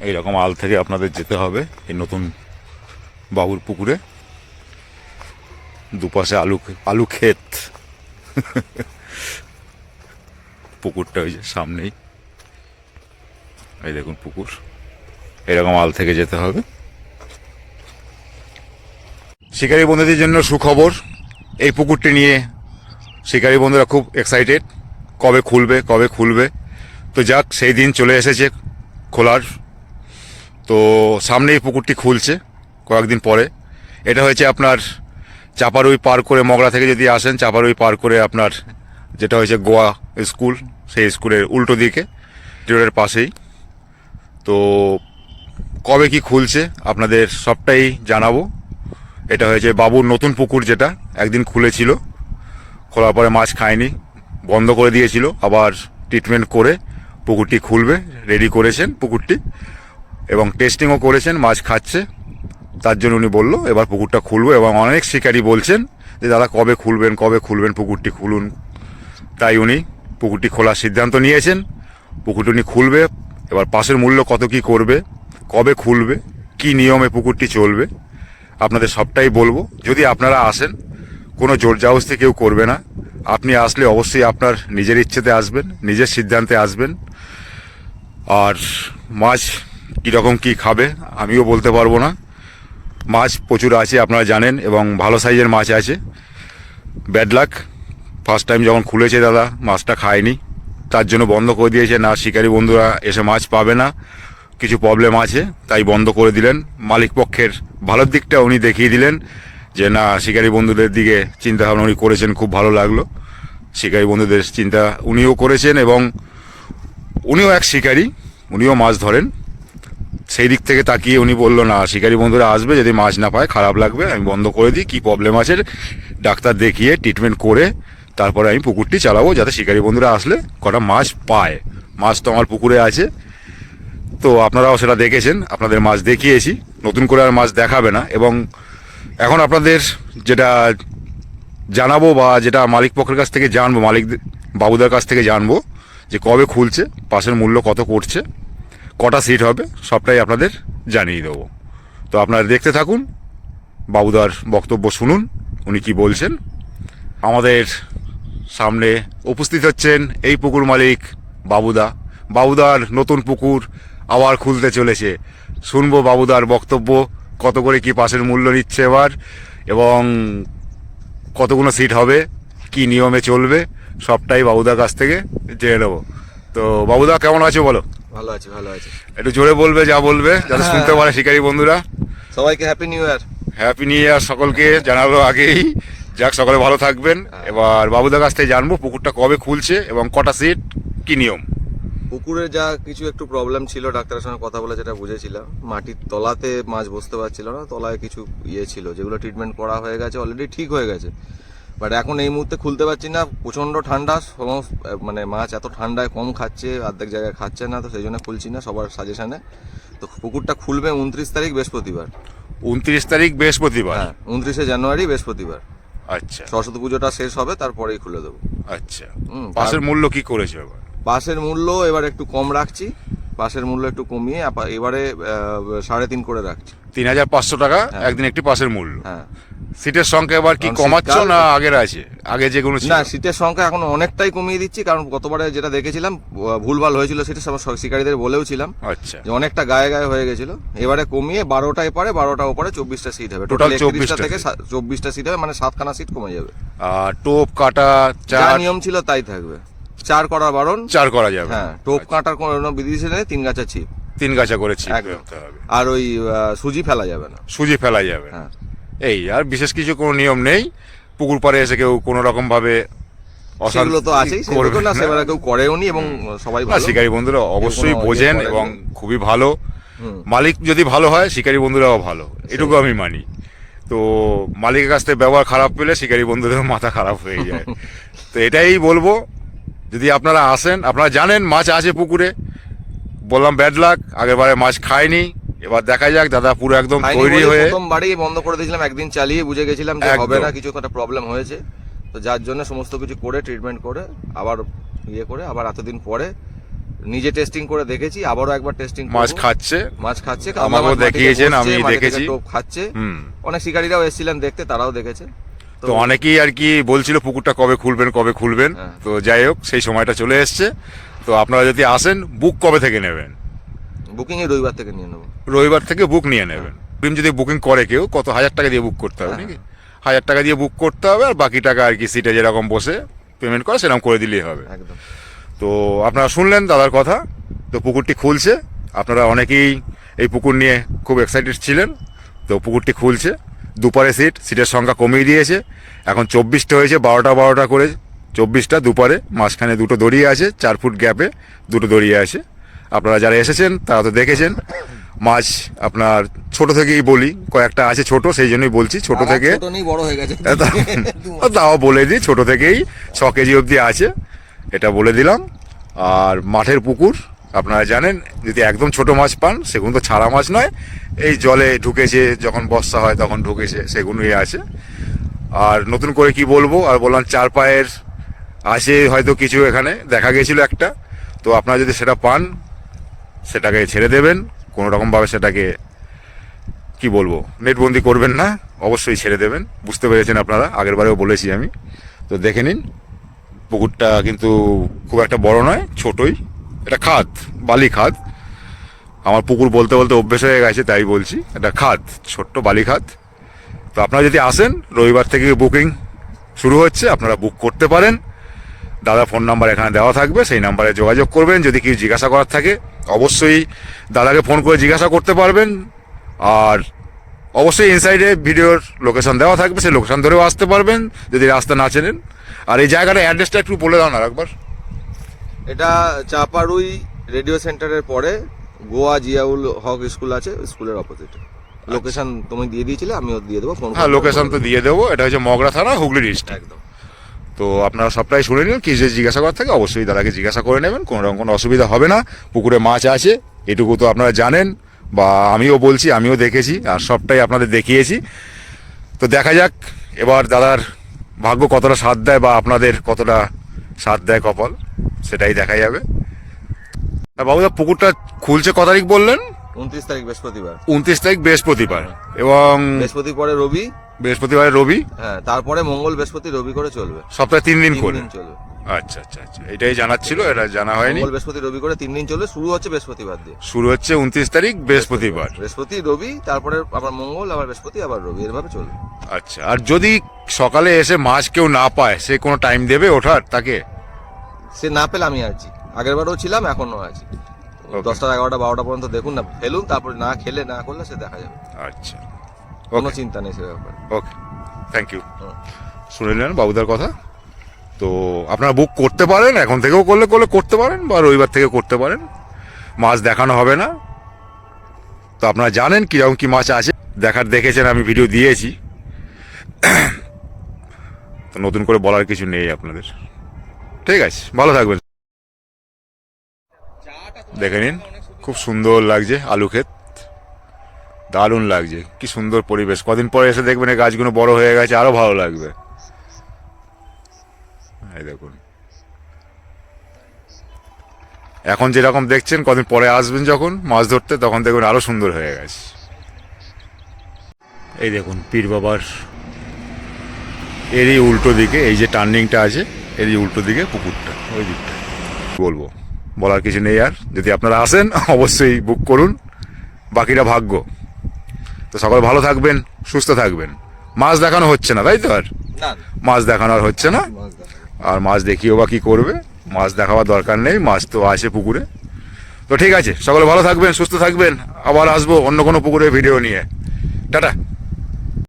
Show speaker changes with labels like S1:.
S1: এইরকম আল থেকে আপনাদের যেতে হবে এই নতুন বাবুর পুকুরে। দুপাশে আলু আলু ক্ষেত। পুকুরটা ওই যে সামনেই। এই দেখুন পুকুর। এরকম আল থেকে যেতে হবে। শিকারী বন্ধুদের জন্য সুখবর, এই পুকুরটি নিয়ে শিকারী বন্ধুরা খুব এক্সাইটেড কবে খুলবে কবে খুলবে? তো যাক, সেই দিন চলে এসেছে খোলার তো সামনে এই পুকুরটি খুলছে কয়েকদিন পরে। এটা হয়েছে আপনার চাপারুই পার করে মগরা থেকে যদি আসেন, চাপারুই পার করে আপনার যেটা হয়েছে গোয়া স্কুল, সেই স্কুলের উল্টো দিকে, রোডের পাশেই। তো কবে কি খুলছে আপনাদের সবটাই জানাব। এটা হয়েছে বাবুর নতুন পুকুর যেটা, একদিন খুলেছিল, খোলার পরে মাছ খায়নি, বন্ধ করে দিয়েছিল, আবার ট্রিটমেন্ট করে পুকুরটি খুলবে রেডি করেছেন পুকুরটি। এবং টেস্টিংও করেছেন, মাছ খাচ্ছে। তার জন্য উনি বলল, এবার পুকুরটা খুলবো। এবং অনেক শিকারি বলছেন যে, দাদা, কবে খুলবেন কবে খুলবেন? পুকুরটি খুলুন। তাই উনি পুকুরটি খোলার সিদ্ধান্ত নিয়েছেন। পুকুরটি উনি খুলবে। এবার পাশের মূল্য কত, কি করবে? কবে খুলবে? কি নিয়মে পুকুরটি চলবে? আপনাদের সবটাই বলব। যদি আপনারা আসেন, কোনো জোর জাউস্তি কেউ করবে না। আপনি আসলে অবশ্যই আপনার নিজের ইচ্ছেতে আসবেন, নিজের সিদ্ধান্তে আসবেন। আর মাছ কীরকম কি খাবে, আমিও বলতে পারব না। মাছ প্রচুর আছে, আপনারা জানেন, এবং ভালো সাইজের মাছ আছে। ব্যাড লাক ফার্স্ট টাইম যখন খুলেছে দাদা, মাছটা খায়নি। তার জন্য বন্ধ করে দিয়েছে। না, শিকারি বন্ধুরা এসে মাছ পাবে না। কিছু প্রবলেম আছে, তাই বন্ধ করে দিলেন। মালিক পক্ষের ভালোর দিকটা উনি দেখিয়ে দিলেন যে, না, শিকারি বন্ধুদের দিকে চিন্তা ভাবনা উনি করেছেন, খুব ভালো লাগল। শিকারি বন্ধুদের চিন্তা উনিও করেছেন, এবং উনিও এক শিকারী, উনিও মাছ ধরেন। সেই দিক থেকে তাকিয়ে উনি বলল, না, শিকারী বন্ধুরা আসবে, যদি মাছ না পায়, খারাপ লাগবে, আমি বন্ধ করে দিই, কী প্রবলেম আছে? ডাক্তার দেখিয়ে ট্রিটমেন্ট করে তারপরে আমি পুকুরটি চালাবো, যাতে শিকারী বন্ধুরা আসলে কটা মাছ পায়। মাছ তো আমার পুকুরে আছে। তো আপনারাও সেটা দেখেছেন, আপনাদের মাছ দেখিয়েছি। নতুন করে আর মাছ দেখাবে না। এবং এখন আপনাদের যেটা জানাব বা যেটা মালিক পক্ষের কাছ থেকে জানব, মালিক বাবুদার কাছ থেকে জানব যে কবে খুলছে, পাশের মূল্য কত করছে। কটা সিট হবে, সবটাই আপনাদের জানিয়ে দেবো। তো আপনারা দেখতে থাকুন, বাবুদার বক্তব্য শুনুন, উনি কি বলছেন। আমাদের সামনে উপস্থিত হচ্ছেন এই পুকুর মালিক বাবুদা। বাবুদার নতুন পুকুর আবার খুলতে চলেছে। শুনব বাবুদার বক্তব্য, কত করে কি পাশের মূল্য নিচ্ছে এবার, এবং কতগুলো সিট হবে, কি নিয়মে চলবে, সবটাই বাবুদার কাছ থেকে জেনে নেব। তো বাবুদা, কেমন আছো বলো?
S2: ভালো আছি ভালো আছি।
S1: একটু জোরে বলবে যা বলবে যাতে শুনতে পারে শিকারী বন্ধুরা।
S2: সবাইকে happy new year
S1: happy new year সকলকে জানালো আগেই। যাক সকলে ভালো থাকবেন। এবার বাবুদার কাছ থেকে জানব পুকুরটা কবে খুলছে এবং কটা সিট কি নিয়ম?
S2: পুকুরে যা কিছু একটু প্রবলেম ছিল ডাক্তারের সঙ্গে কথা বলে যেটা বুঝেছিলাম। মাটির তলাতে মাছ বসতে পারছিল না তলায় কিছু ইয়ে ছিল যেগুলো ট্রিটমেন্ট করা হয়ে গেছে অলরেডি ঠিক হয়ে গেছে। বাট এখন এই মুহূর্তে খুলতে পারছি না। প্রচণ্ড ঠান্ডা সমস্ত মানে মাছ এত ঠান্ডায় কম খাচ্ছে অর্ধেক জায়গায় খাচ্ছে না তো সেই জন্য খুলছি না সবার সাজেশনে তো পুকুরটা খুলবে উনত্রিশ তারিখ বৃহস্পতিবার।
S1: উনত্রিশ তারিখ বৃহস্পতিবার?
S2: হ্যাঁ উনত্রিশে জানুয়ারি বৃহস্পতিবার।
S1: আচ্ছা।
S2: সরস্বতী পুজোটা শেষ হবে তারপরেই খুলে দেবো।
S1: আচ্ছা। পাশের মূল্য কি করেছে এবার?
S2: পাশের মূল্য এবার একটু কম রাখছি। পাশের মূল্য একটু কমিয়ে এবারে সাড়ে তিন করে রাখছি।
S1: তিন হাজার পাঁচশো টাকা একদিন একটি পাশের মূল্য।
S2: হ্যাঁ।
S1: সিটের সংখ্যা এবার কি কমাচ্ছ না আগের আছে? আগে যেগুলো ছিল
S2: না সিটের সংখ্যা এখন অনেকটাই কমিয়ে দিচ্ছি কারণ গতবারে যেটা দেখেছিলাম ভুলভাল হয়েছিল সেটা সব শিকারীদের বলেও ছিলাম
S1: আচ্ছা।
S2: যে অনেকটা গায়ে গায়ে হয়ে গেছিল। এবারে কমিয়ে বারোটায় পারে বারোটা ওপরে চব্বিশটা সিট হবে। টোটাল চব্বিশটা থেকে চব্বিশটা সিট হবে মানে সাতখানা সিট কমে যাবে।
S1: আর টোপ কাটা
S2: যা
S1: চার
S2: নিয়ম ছিল তাই থাকবে। চার করা বারণ।
S1: চার করা যাবে।
S2: হ্যাঁ টোপ কাটার কোনো বিধি নেই তিন গাছা ছিপ।
S1: তিন গাছা করে ছিপ।
S2: আর ওই সুজি ফেলা যাবে না।
S1: সুজি ফেলা যাবে
S2: হ্যাঁ।
S1: এই আর বিশেষ কিছু কোনো নিয়ম নেই। পুকুর পাড়ে এসে কেউ কোনো রকম ভাবে অশান্তি
S2: সেগুলো তো আছেই সেগুলো না সেবার কেউ করেও নি এবং সবাই ভালো।
S1: শিকারী বন্ধুরা অবশ্যই বোঝেন এবং খুবই ভালো। মালিক যদি ভালো হয় শিকারী বন্ধুরাও ভালো। এটুকু আমি মানি। তো মালিকের কাছ থেকে ব্যবহার খারাপ পেলে শিকারী বন্ধুদেরও মাথা খারাপ হয়ে যায়। তো এটাই বলব যদি আপনারা আসেন আপনারা জানেন মাছ আছে পুকুরে। বললাম ব্যাড লাক আগেরবারে মাছ খায়নি এবার দেখা যাক দাদা পুরো একদম তৈরি হয়ে
S2: প্রথমবারই বন্ধ করে দিয়েছিলাম একদিন চালিয়ে বুঝে গেছিলাম যে হবে না কিছু একটা প্রবলেম হয়েছে। তো যার জন্য সমস্ত কিছু করে ট্রিটমেন্ট করে আবার ইয়ে করে আবার এতদিন পরে নিজে টেস্টিং করে দেখেছি আবারও একবার টেস্টিং
S1: মাছ খাচ্ছে।
S2: মাছ খাচ্ছে
S1: আমাকেও দেখিয়েছেন, আমি দেখেছি।
S2: খাচ্ছে। অনেক শিকারীরাও এসেছিলেন দেখতে তারাও দেখেছে।
S1: তো অনেকেই আর কি বলছিল পুকুরটা কবে খুলবেন কবে খুলবেন।
S2: হ্যাঁ।
S1: তো যাই হোক সেই সময়টা চলে এসছে। তো আপনারা যদি আসেন বুক কবে থেকে নেবেন?
S2: বুকিং এই রবিবার থেকে নিয়ে নেব।
S1: রবিবার থেকে বুক নিয়ে নেবেন। টিম যদি বুকিং করে কেউ কত হাজার টাকা দিয়ে বুক করতে হবে
S2: হ্যাঁ।
S1: নাকি? হাজার টাকা দিয়ে বুক করতে হবে আর বাকি টাকা আর কি সিটে যেরকম বসে পেমেন্ট করে সেরকম করে দিলেই হবে। তো আপনারা শুনলেন দাদার কথা তো পুকুরটি খুলছে। আপনারা অনেকেই এই পুকুর নিয়ে খুব এক্সাইটেড ছিলেন তো পুকুরটি খুলছে। দুপারে সিট সিটের সংখ্যা কমিয়ে দিয়েছে। এখন চব্বিশটা হয়েছে বারোটা বারোটা করে। চব্বিশটা দুপারে মাঝখানে দুটো দড়িয়ে আছে চার ফুট গ্যাপে দুটো দড়িয়ে আছে। আপনারা যারা এসেছেন তারা তো দেখেছেন। মাছ আপনার ছোট থেকেই বলি কয়েকটা আছে ছোট সেই জন্যই বলছি ছোট থেকে
S2: বড় হয়ে গেছে।
S1: তাও বলে দিই ছোট থেকেই ছ কেজি অবধি আছে এটা বলে দিলাম। আর মাঠের পুকুর আপনারা জানেন যদি একদম ছোট মাছ পান সেগুলো তো ছাড়া মাছ নয় এই জলে ঢুকেছে যখন বর্ষা হয় তখন ঢুকেছে সেগুলোই আছে। আর নতুন করে কি বলব আর বললাম চার পায়ের আছে হয়তো কিছু এখানে দেখা গেছিল একটা তো আপনারা যদি সেটা পান সেটাকে ছেড়ে দেবেন। কোনো রকমভাবে সেটাকে, কি বলব, নেটবন্দি করবেন না, অবশ্যই ছেড়ে দেবেন। বুঝতে পেরেছেন আপনারা আগের বারেও বলেছি আমি। তো দেখে নিন, পুকুরটা কিন্তু খুব একটা বড় নয়, ছোটই। এটা খাদ বালি খাদ আমার পুকুর বলতে বলতে অভ্যেস হয়ে গেছে, তাই বলছি। এটা খাদ ছোট্ট বালি খাদ তো আপনারা যদি আসেন, রবিবার থেকে বুকিং শুরু হচ্ছে, আপনারা বুক করতে পারেন। দাদা ফোন নাম্বার এখানে দেওয়া থাকবে, সেই নাম্বারে যোগাযোগ করবেন। যদি কিছু জিজ্ঞাসা করার থাকে অবশ্যই দাদাকে ফোন করে জিজ্ঞাসা করতে পারবেন। আর অবশ্যই ইনসাইডে ভিডিওর লোকেশন দেওয়া থাকবে সেই লোকেশন ধরেও আসতে পারবেন যদি রাস্তা না চেনেন। আর এই জায়গাটা অ্যাড্রেসটা একটু বলে দাও না একবার
S2: এটা চাপারুই রেডিও সেন্টারের পরে গোয়া জিয়াউল হক স্কুল আছে স্কুলের অপোজিট লোকেশন তুমি দিয়ে দিয়েছিলে আমিও দিয়ে দেবো ফোন
S1: হ্যাঁ লোকেশন তো দিয়ে দেবো এটা হচ্ছে মগরা থানা হুগলি ডিস্ট্রিক্ট
S2: একদম।
S1: তো আপনারা সবটাই শুনে নিন কি যে জিজ্ঞাসা করার থাকে অবশ্যই দাদাকে জিজ্ঞাসা করে নেবেন কোনো রকম কোনো অসুবিধা হবে না পুকুরে মাছ আছে এটুকু তো আপনারা জানেন বা আমিও বলছি আমিও দেখেছি আর সবটাই আপনাদের দেখিয়েছি। তো দেখা যাক এবার দাদার ভাগ্য কতটা সাথ দেয় বা আপনাদের কতটা সাথ দেয় কপাল সেটাই দেখা যাবে। বাবুদা পুকুরটা খুলছে ক তারিখ বললেন?
S2: উনত্রিশ তারিখ বৃহস্পতিবার।
S1: উনত্রিশ তারিখ বৃহস্পতিবার। এবং
S2: বৃহস্পতি পরে রবি
S1: বৃহস্পতিবার রবি?
S2: হ্যাঁ তারপরে মঙ্গল বৃহস্পতি রবি করে চলবে।
S1: সপ্তাহে তিন দিন করে?
S2: চলবে।
S1: আচ্ছা আচ্ছা আচ্ছা এটাই জানার ছিল এটা জানা হয়নি।
S2: মঙ্গল বৃহস্পতি রবি করে তিন দিন চলবে শুরু হচ্ছে বৃহস্পতিবার দিয়ে
S1: শুরু হচ্ছে উনত্রিশ তারিখ বৃহস্পতিবার।
S2: বৃহস্পতি রবি তারপরে আবার মঙ্গল আবার বৃহস্পতি আবার রবি এরভাবে চলবে।
S1: আচ্ছা আর যদি সকালে এসে মাছ কেউ না পায় সে কোনো টাইম দেবে ওঠার তাকে?
S2: সে না পেলে আমি আছি। আগের বারও ছিলাম এখনও আছি। দশটা এগারোটা বারোটা পর্যন্ত দেখুন না ফেলুন তারপরে না খেলে না করলে সে দেখা যাবে।
S1: আচ্ছা।
S2: কোনো চিন্তা নেই সে ব্যাপারে।
S1: ওকে থ্যাংক ইউ শুনে নিলেন বাবুদার কথা? তো আপনারা বুক করতে পারেন এখন থেকেও করলে করলে করতে পারেন বা রবিবার থেকে করতে পারেন। মাছ দেখানো হবে না। তো আপনারা জানেন কীরকম কী মাছ আছে। দেখার দেখেছেন আমি ভিডিও দিয়েছি। তো নতুন করে বলার কিছু নেই আপনাদের। ঠিক আছে ভালো থাকবেন। দেখে নিন খুব সুন্দর লাগছে আলু ক্ষেত। দারুণ লাগছে। কি সুন্দর পরিবেশ। কদিন পরে এসে দেখবেন এই গাছগুলো বড় হয়ে গেছে, আরও ভালো লাগবে। এই দেখুন। এখন যেরকম দেখছেন, কদিন পরে আসবেন যখন মাছ ধরতে, তখন দেখবেন আরও সুন্দর হয়ে গেছে। এই দেখুন, পীর বাবার এরই উল্টো দিকে, এই যে টার্নিংটা আছে, এরই উল্টো দিকে পুকুরটা, ওই দিকটা। বলব? বলার কিছু নেই আর। যদি আপনারা আসেন, অবশ্যই বুক করুন। বাকিটা ভাগ্য। তো সকল ভালো থাকবেন সুস্থ থাকবেন। মাছ দেখানো হচ্ছে না তাই তো আর? মাছ দেখানো আর হচ্ছে না? আর মাছ দেখিও বা কি করবে? মাছ দেখাবার দরকার নেই মাছ তো আছে পুকুরে। তো ঠিক আছে সকলে ভালো থাকবেন সুস্থ থাকবেন। আবার আসব অন্য কোনো পুকুরে ভিডিও নিয়ে। টাটা।